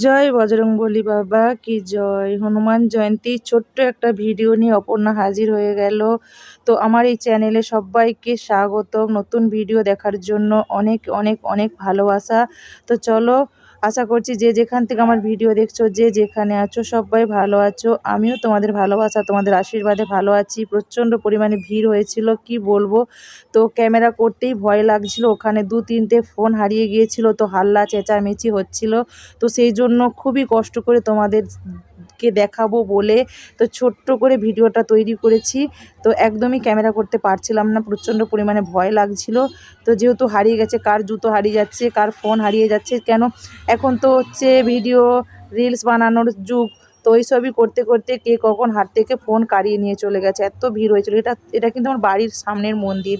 জয় বজরংবলী বাবা, কি জয়? হনুমান জয়ন্তী, ছোট্ট একটা ভিডিও নিয়ে অপর্ণা হাজির হয়ে গেল। তো আমার এই চ্যানেলে সবাইকে স্বাগত নতুন ভিডিও দেখার জন্য অনেক অনেক অনেক ভালোবাসা। তো চলো আশা করছি যে যেখান থেকে আমার ভিডিও দেখছ, যে যেখানে আছো, সবাই ভালো আছো। আমিও তোমাদের ভালোবাসা, তোমাদের আশীর্বাদে ভালো আছি। প্রচণ্ড পরিমাণে ভিড় হয়েছিল, কি বলব? তো ক্যামেরা করতেই ভয় লাগছিল। ওখানে দু তিনটে ফোন হারিয়ে গিয়েছিল, তো হাল্লা চেঁচামেচি হচ্ছিল। তো সেই জন্য খুবই কষ্ট করে তোমাদেরকে দেখাবো বলে তো ছোট্ট করে ভিডিওটা তৈরি করেছি। তো একদমই ক্যামেরা করতে পারছিলাম না, প্রচণ্ড পরিমাণে ভয় লাগছিল। তো যেহেতু হারিয়ে গেছে, কার জুতো হারিয়ে যাচ্ছে, কার ফোন হারিয়ে যাচ্ছে, কেন? এখন তো হচ্ছে ভিডিও, রিলস বানানোর যুগ, তো সবই করতে করতে কে কখন হাত থেকে ফোন কাড়িয়ে নিয়ে চলে গেছে, এত ভিড় হয়েছিল। এটা এটা কিন্তু আমার বাড়ির সামনের মন্দির।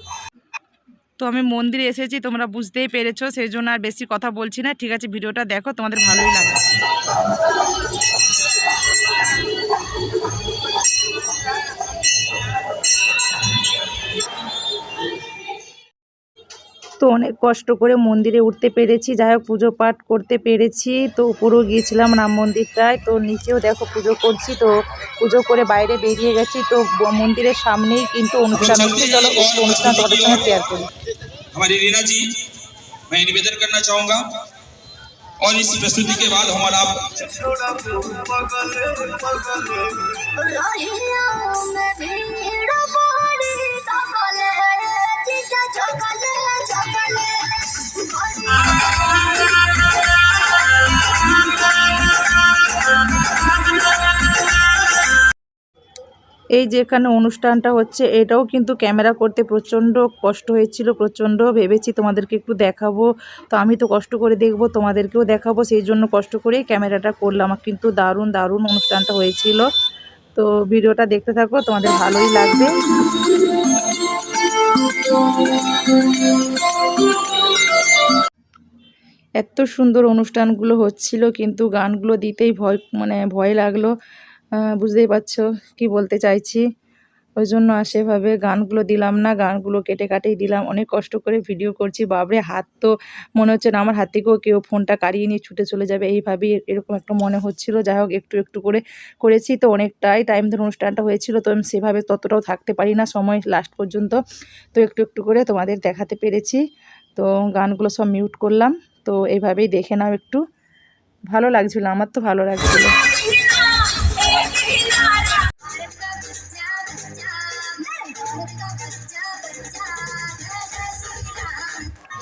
তো আমি মন্দিরে এসেছি, তোমরা বুঝতেই পেরেছ সেই জন্য আর বেশি কথা বলছি না। ঠিক আছে, ভিডিওটা দেখো, তোমাদের ভালোই লাগবে। তো অনেক কষ্ট করে মন্দিরে উঠতে পেরেছি যাই হোক পুজো পাঠ করতে পেরেছি তো উপরেও গিয়েছিলাম রাম মন্দিরটায় তো নিচেও দেখো পুজো করছি তো পুজো করে বাইরে বেরিয়ে গেছি তো ব- মন্দিরের সামনেই কিন্তু অনুষ্ঠান হচ্ছে চলো একটু অনুষ্ঠান তোমাদের সঙ্গে শেয়ার করি हमारी रीना जी मैं निवेदन करना चाहूंगा और इस प्रस्तुति के बाद हमारा रहिया में भीड़ এই যেখানে অনুষ্ঠানটা হচ্ছে, এটাও কিন্তু ক্যামেরা করতে প্রচণ্ড কষ্ট হয়েছিল, প্রচণ্ড ভেবেছি তোমাদেরকে একটু দেখাবো। তো আমি তো কষ্ট করে দেখব, তোমাদেরকেও দেখাবো, সেই জন্য কষ্ট করেই ক্যামেরাটা করলাম। কিন্তু দারুণ দারুণ অনুষ্ঠানটা হয়েছিল। তো ভিডিওটা দেখতে থাকো, তোমাদের ভালোই লাগবে। এত সুন্দর অনুষ্ঠানগুলো হচ্ছিল, কিন্তু গানগুলো দিতেই ভয় মানে ভয় লাগল। বুঝতেই পারছ কি বলতে চাইছি। ওই জন্য আর সেভাবে গানগুলো দিলাম না, গানগুলো কেটে কাটেই দিলাম। অনেক কষ্ট করে ভিডিও করছি। বাবরে হাত তো মনে হচ্ছে না আমার হাত থেকেও কেউ ফোনটা কাড়িয়ে নিয়ে ছুটে চলে যাবে। এইভাবেই এরকম একটা মনে হচ্ছিল। যাই হোক, একটু একটু করে করেছি তো অনেকটাই টাইম ধরে অনুষ্ঠানটা হয়েছিল। তো আমি সেভাবে ততটাও থাকতে পারি না সময় লাস্ট পর্যন্ত। তো একটু একটু করে তোমাদের দেখাতে পেরেছি। তো গানগুলো সব মিউট করলাম। তো এইভাবেই দেখে নাও একটু। ভালো লাগছিল, আমার তো ভালো লাগছিল।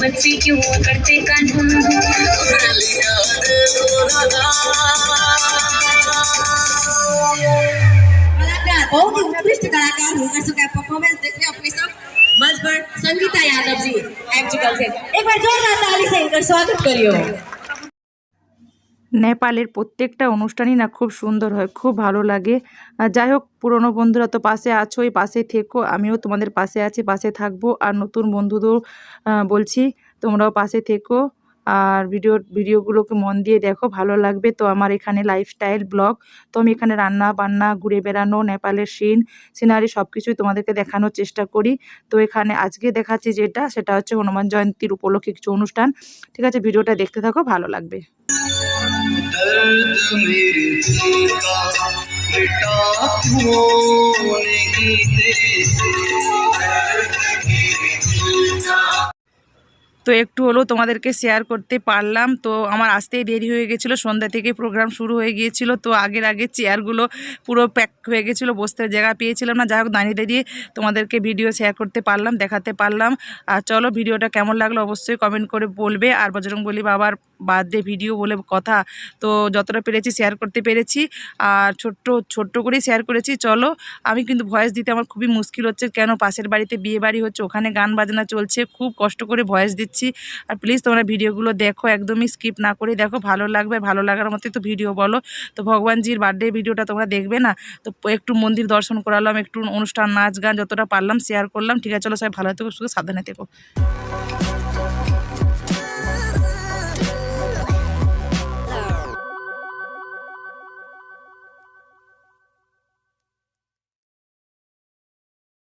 बच्ची क्यों करते कलाकार बहुत ही उत्कृष्ट कलाकार होकर सका परफॉर्मेंस देखने अपने सब? मंच पर संगीता यादव जी एक्चुअल से एक बार जोरदार ताली से इनका स्वागत करियो। নেপালের প্রত্যেকটা অনুষ্ঠানই না খুব সুন্দর হয়, খুব ভালো লাগে। যাই হোক, পুরনো বন্ধুরা তো পাশে আছোই, পাশে থেকো, আমিও তোমাদের পাশে আছি, পাশে থাকব। আর নতুন বন্ধুদের বলছি, তোমরাও পাশে থেকো। আর ভিডিও, ভিডিওগুলোকে মন দিয়ে দেখো, ভালো লাগবে। তো আমার এখানে লাইফস্টাইল ব্লগ তো আমি এখানে রান্না বান্না, ঘুরে বেড়ানো, নেপালের সিন সিনারি সব কিছুই তোমাদেরকে দেখানোর চেষ্টা করি। তো এখানে আজকে দেখাচ্ছি যেটা, সেটা হচ্ছে হনুমান জয়ন্তীর উপলক্ষে কিছু অনুষ্ঠান। ঠিক আছে, ভিডিওটা দেখতে থাকো, ভালো লাগবে। दर्द मेरे दिल का मिटा तू नहीं देते। তো একটু হলেও তোমাদেরকে শেয়ার করতে পারলাম। তো আমার আসতেই দেরি হয়ে গেছিল, সন্ধ্যা থেকে প্রোগ্রাম শুরু হয়ে গিয়েছিল। তো আগের আগে চেয়ারগুলো পুরো প্যাক হয়ে গেছিল, বসতে জায়গা পেয়েছিলাম না। যাই হোক, দাঁড়িয়ে দাঁড়িয়ে তোমাদেরকে ভিডিও শেয়ার করতে পারলাম, দেখাতে পারলাম। আর চলো ভিডিওটা কেমন লাগল অবশ্যই কমেন্ট করে বলবে। আর বজরং বলি বাবার বার্থডে ভিডিও বলে কথা, তো যতটা পেরেছি শেয়ার করতে পেরেছি। আর ছোট্ট ছোট্ট করেই শেয়ার করেছি। চলো, আমি কিন্তু ভয়েস দিতে আমার খুবই মুশকিল হচ্ছে। কেন পাশের বাড়িতে বিয়ে বাড়ি হচ্ছে? ওখানে গান বাজনা চলছে। খুব কষ্ট করে ভয়েস দিচ্ছি। দিচ্ছি আর প্লিজ তোমরা ভিডিওগুলো দেখো, একদমই স্কিপ না করে দেখো, ভালো লাগবে, ভালো লাগার মতোই তো ভিডিও বলো। তো ভগবানজির বার্থডে ভিডিওটা তোমরা দেখবে না? তো একটু মন্দির দর্শন করালাম, একটু অনুষ্ঠান, নাচ গান যতটা পারলাম শেয়ার করলাম। ঠিক আছে, চলো সবাই ভালো থেকো শুধু সাবধানে থেকো।